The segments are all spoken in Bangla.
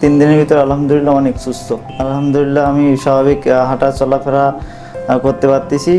তিন দিনের ভিতরে আলহামদুলিল্লাহ অনেক সুস্থ। আলহামদুলিল্লাহ আমি স্বাভাবিক হাঁটা চলাফেরা করতে পারতেছি।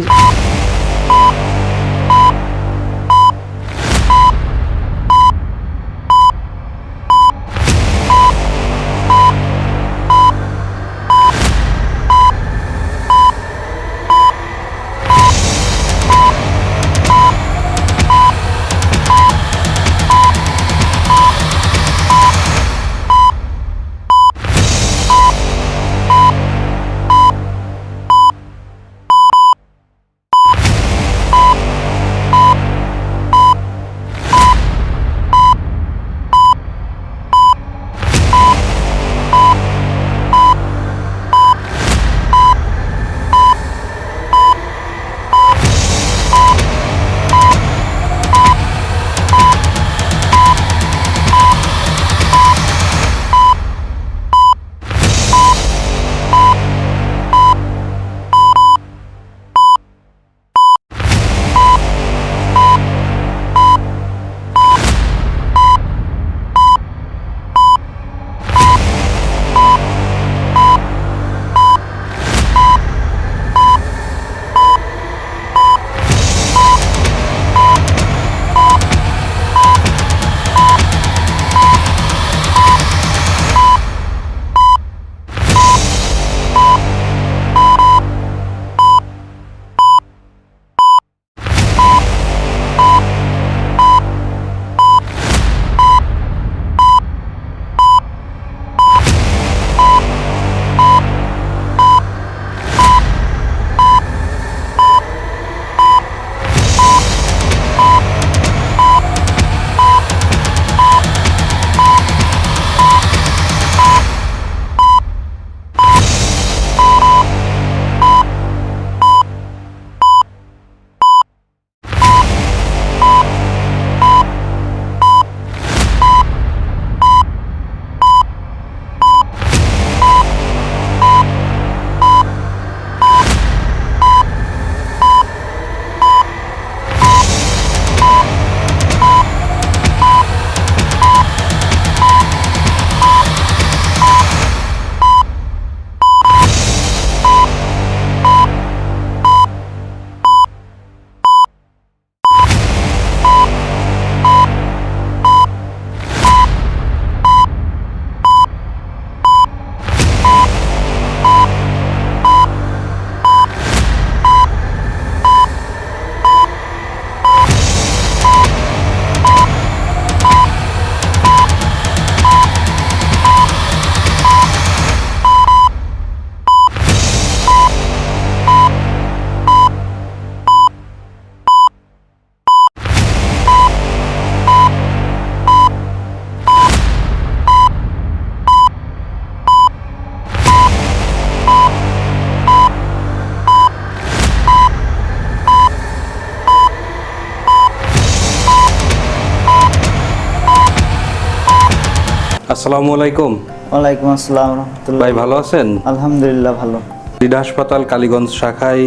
আসসালামু আলাইকুম। ওয়ালাইকুম আসসালাম রহমতুল্লাহ। ভাই ভালো আছেন? আলহামদুলিল্লাহ ভালো। দিদা হাসপাতাল কালীগঞ্জ শাখায়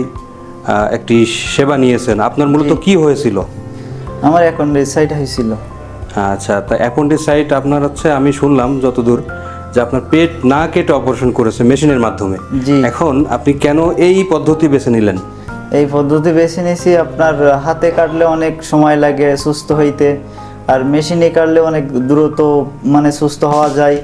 একটি সেবা নিয়েছেন। আপনার মূলত কি হয়েছিল? আমার এখন রিসাইট হয়েছিল। আচ্ছা তা অ্যাপেন্ডিসাইট আপনার হচ্ছে আমি শুনলাম যতদূর যে আপনার পেট না কেটে অপারেশন করেছে মেশিনের মাধ্যমে। এখন আপনি কেন এই পদ্ধতি বেছে নিলেন? এই পদ্ধতি বেছে নিয়েছি আপনার হাতে কাটলে অনেক সময় লাগে সুস্থ হইতে। আর মেশিনে কাটলে অনেক দ্রুত মানে সুস্থ হওয়া যায়।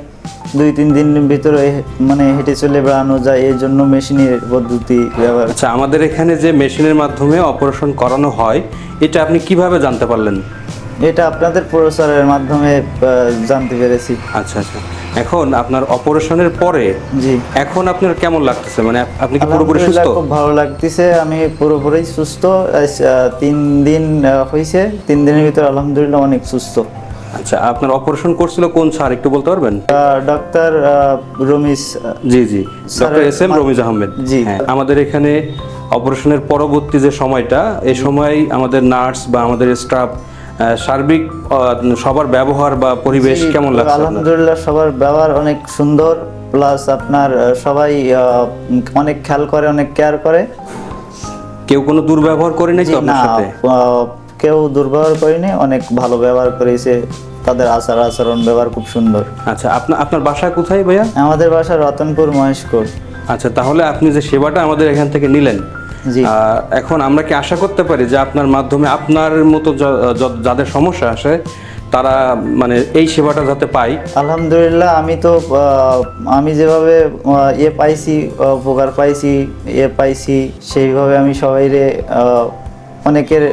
দুই তিন দিন ভিতরে মানে হেঁটে চলে বেড়ানো যায় এই জন্য মেশিনের পদ্ধতি ব্যবহার আচ্ছা আমাদের এখানে যে মেশিনের মাধ্যমে অপারেশন করানো হয় এটা আপনি কীভাবে জানতে পারলেন? এটা আপনাদের প্রচারের মাধ্যমে জানতে পেরেছি। আচ্ছা আচ্ছা। এখন আপনার অপারেশনের পরে জি। এখন আপনার কেমন লাগতেছে? মানে আপনি কি পুরোপুরি সুস্থ? খুব ভালো লাগতেছে আমি পুরোপুরি সুস্থ। তিন দিন হয়েছে তিন দিনের ভিতরে আলহামদুলিল্লাহ অনেক সুস্থ। আচ্ছা আপনার অপারেশন করছিল কোন স্যার একটু বলতে পারবেন? ডক্টর রমিস জি জি। Doctor S M Ramiz Ahmed. জি। হ্যাঁ, আমাদের এখানে অপারেশনের পরবর্তী যে সময়টা এই সময় আমাদের নার্স বা আমাদের স্টাফ সার্বিক সবার ব্যবহার বা পরিবেশ কেমন লাগছে আলহামদুলিল্লাহ সবার ব্যবহার অনেক সুন্দর প্লাস আপনার সবাই অনেক খেয়াল করে অনেক কেয়ার করে। কেউ কোনো দুর্ব্যবহার করে নাই তো আপনার সাথে? কেউ দুর্ব্যবহার করেনি অনেক ভালো ব্যবহার করেছে তাদের আচার আচরণ ব্যবহার খুব সুন্দর। আচ্ছা আপনার আপনার বাসা কোথায় ভাইয়া? আমাদের বাসা রতনপুর মহেশপুর আচ্ছা তাহলে আপনি যে সেবাটা আমাদের এখান থেকে নিলেন এখন আমরা কি আশা করতে পারি যে আপনার মাধ্যমে আপনার মতো যাদের সমস্যা আসে তারা মানে এই সেবাটা যাতে পাই আলহামদুলিল্লাহ আমি তো আমি যেভাবে এ পাইছি উপকার পাইছি এ পাইছি সেইভাবে আমি সবাইরে অনেকের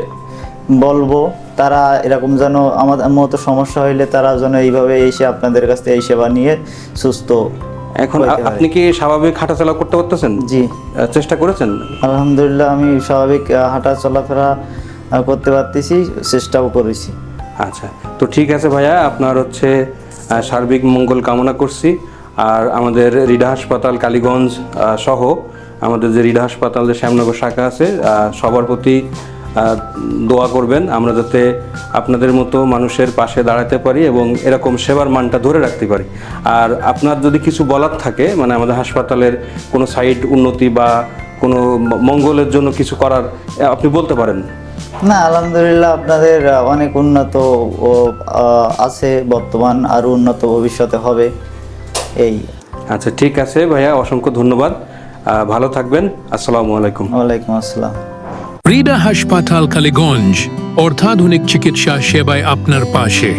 বলব তারা এরকম যেন আমাদের মতো সমস্যা হইলে তারা যেন এইভাবে এসে আপনাদের কাছ থেকে এই সেবা নিয়ে সুস্থ এখন। আপনি কি স্বাভাবিক হাঁটাচলা করতে পারতেছেন? জি। চেষ্টা করেছেন? আলহামদুলিল্লাহ আমি স্বাভাবিক হাঁটা চলাফেরা করতে পারতেছি চেষ্টাও করেছি। আচ্ছা তো ঠিক আছে ভাইয়া আপনার হচ্ছে সার্বিক মঙ্গল কামনা করছি। আর আমাদের রিডা হাসপাতাল কালীগঞ্জ সহ আমাদের যে রিডা হাসপাতাল যে শ্যামনগর শাখা আছে সবার প্রতি দোয়া করবেন। আমরা যাতে আপনাদের মতো মানুষের পাশে দাঁড়াতে পারি এবং এরকম সেবার মানটা ধরে রাখতে পারি। আর আপনার যদি কিছু বলার থাকে মানে আমাদের হাসপাতালের কোনো সাইড উন্নতি বা কোনো মঙ্গলের জন্য কিছু করার আপনি বলতে পারেন। না আলহামদুলিল্লাহ আপনাদের অনেক উন্নত আছে বর্তমান আরও উন্নত ভবিষ্যতে হবে। এই। আচ্ছা ঠিক আছে ভাইয়া অসংখ্য ধন্যবাদ। ভালো থাকবেন। আসসালামু আলাইকুম। ওয়ালাইকুম আসসালাম। রিডা হাসপাতাল কালীগঞ্জ অর্থাধুনিক চিকিৎসা সেবায় আপনার পাশে